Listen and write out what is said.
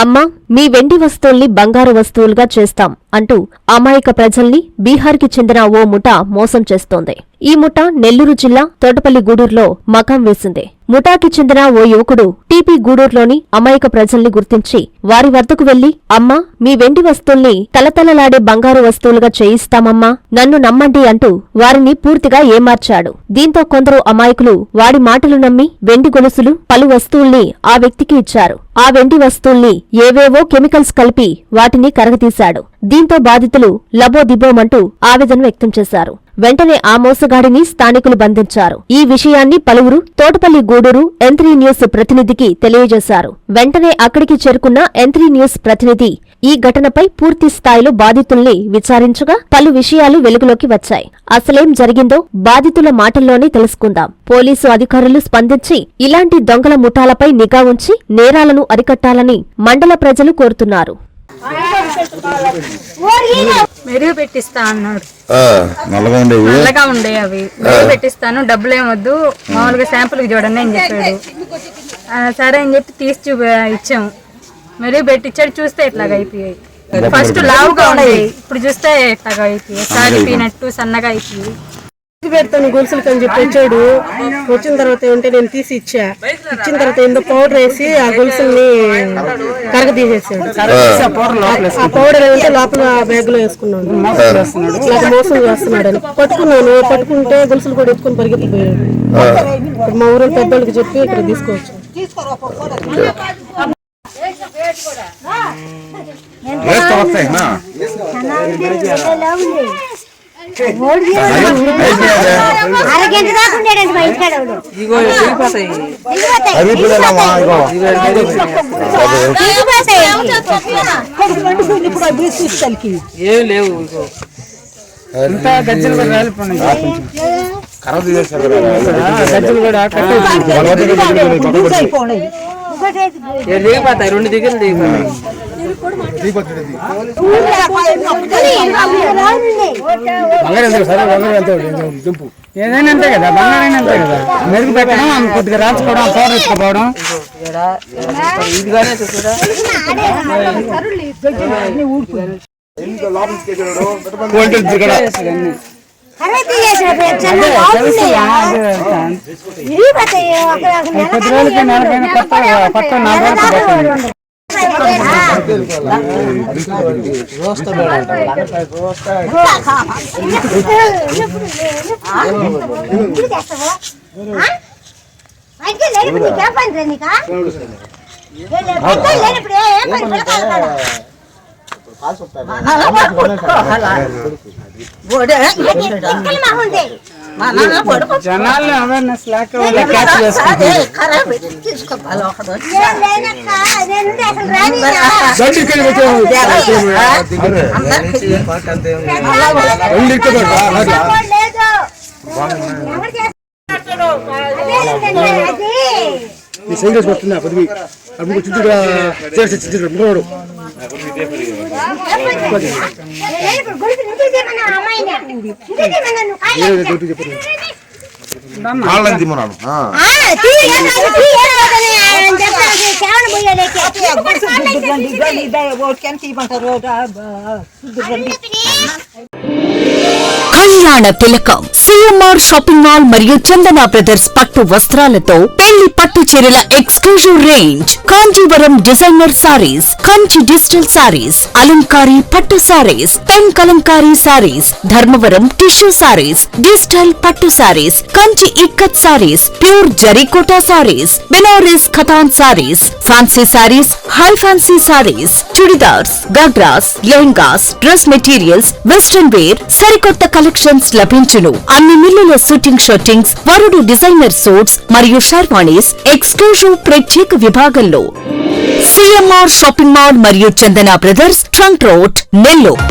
అమ్మా మీ వెండి వస్తువుల్ని బంగారు వస్తువులుగా చేస్తాం అంటూ అమాయక ప్రజల్ని బీహార్కి చెందిన ఓ ముఠా మోసం చేస్తోంది. ఈ ముఠా నెల్లూరు జిల్లా తోటపల్లి గూడూరులో మకాం వేసింది. ముఠాకి చెందిన ఓ యువకుడు టీపీ గూడూరులోని అమాయక ప్రజల్ని గుర్తించి వారి వద్దకు వెళ్ళి అమ్మా మీ వెండి వస్తువుల్ని తలతలలాడే బంగారు వస్తువులుగా చేయిస్తామమ్మా నన్ను నమ్మండి అంటూ వారిని పూర్తిగా ఏమార్చాడు. దీంతో కొందరు అమాయకులు వాడి మాటలు నమ్మి వెండి గొలుసులు పలు వస్తువుల్ని ఆ వ్యక్తికి ఇచ్చారు. ఆ వెండి వస్తువుల్ని ఏవేవో కెమికల్స్ కలిపి వాటిని కరగతీశాడు. దీంతో బాధితులు లబోదిబోమంటూ ఆవేదన వ్యక్తం చేశారు. వెంటనే ఆ మోసగాడిని స్థానికులు బంధించారు. ఈ విషయాన్ని పలువురు Thotapalli Gudur M three news ప్రతినిధికి తెలియజేశారు. వెంటనే అక్కడికి చేరుకున్న ఎంత్రీ న్యూస్ ప్రతినిధి ఈ ఘటనపై పూర్తి స్థాయిలో బాధితుల్ని విచారించగా పలు విషయాలు వెలుగులోకి వచ్చాయి. అసలేం జరిగిందో బాధితుల మాటల్లోనే తెలుసుకుందాం. పోలీసు అధికారులు స్పందించి ఇలాంటి దొంగల ముఠాలపై నిఘా ఉంచి నేరాలను అరికట్టాలని మండల ప్రజలు కోరుతున్నారు. మెరుగు పెట్టిస్తా అన్నాడు. ఆ, నల్లగా ఉండేవి నల్లగా ఉండే అవి. మెరుగు పెట్టిస్తాను డబ్బులు ఏమొద్దు మామూలుగా శాంపుల్ చూడండి అని చెప్పాడు. ఆ, సరే అని చెప్పి తీసి చూ ఇచ్చాము మెరుగు పెట్టించాడు చూస్తే ఇట్లాగా అయిపోయాయి. ఫస్ట్ లావుగా ఉండేవి ఇప్పుడు చూస్తే ఇట్లాగా అయిపోయాయి. సాగిపోయినట్టు సన్నగా అయిపోయి పెడతాను గొలుసులకి అని చెప్పి వచ్చాడు. వచ్చిన తర్వాత ఏంటంటే నేను తీసి ఇచ్చా. ఇచ్చిన తర్వాత ఏందో పౌడర్ వేసి ఆ గొలుసుల్ని కరగ తీసేసాడు ఆ పౌడర్ ఏమంటే లోపల బ్యాగ్లో వేసుకున్నాడు. నాకు మోసం చేస్తున్నాడు అని. పట్టుకున్నాను. పట్టుకుంటే గొలుసులు కూడా ఎత్తుకుని పరిగెత్తిపోయాడు ఇప్పుడు మా ఊరు పెద్దోళ్ళకి చెప్పి ఇక్కడ తీసుకోవచ్చు వేస్తా వస్తాయి ఏం లేవు ఇగో గజ్జలు కూడా రాలిపోయినాయి గజ్జలు కూడా దిగిపోతాయి రెండు దిగులు దిగిపోతాయి. ఏదైనా అంతే కదా బంగారైనా అంతే కదా. మెరుగు పెట్టడం కొద్దిగా రాసుకోవడం పౌడర్ వేసుకోవడం ఇదిగానే కొద్ది రోజులకి నెలకైనా కొత్త కొత్త నాలుగు ఏ- ఏ పని జనాల్ని అవేర్నెస్ లేక వాళ్ళు క్యాచ్ చేసుకుంటారు ఏం లేనక్క, అప్పుడు చుట్టూ కూడా చేసి లేదు. ఎవరు చెప్పండి కళ్యాణ తిలకం సిఎంఆర్ షాపింగ్ మాల్ మరియు చందన బ్రదర్స్ పట్టు వస్త్రాలతో పెళ్ళి పట్టు చీరల exclusive range. Kanjeevaram designer saris Kanchi digital saris అలంకారీ పట్టు saris pen Kalamkari saris Dharmavaram tissue saris digital పట్టు saris Kanchi ikat saris pure zari kota saris Banaras Katan saris fancy saris high fancy saris chudidars ghagras lehengas dress materials western wear సరికొత్త collections లభించును. అన్ని మిల్లుల suiting shirtings వరుడు designer suits మరియు sherwanis exclusive ప్రత్యేక విభాగంలో. CMR shopping mall మరియు Chandana brothers trunk road Nellore.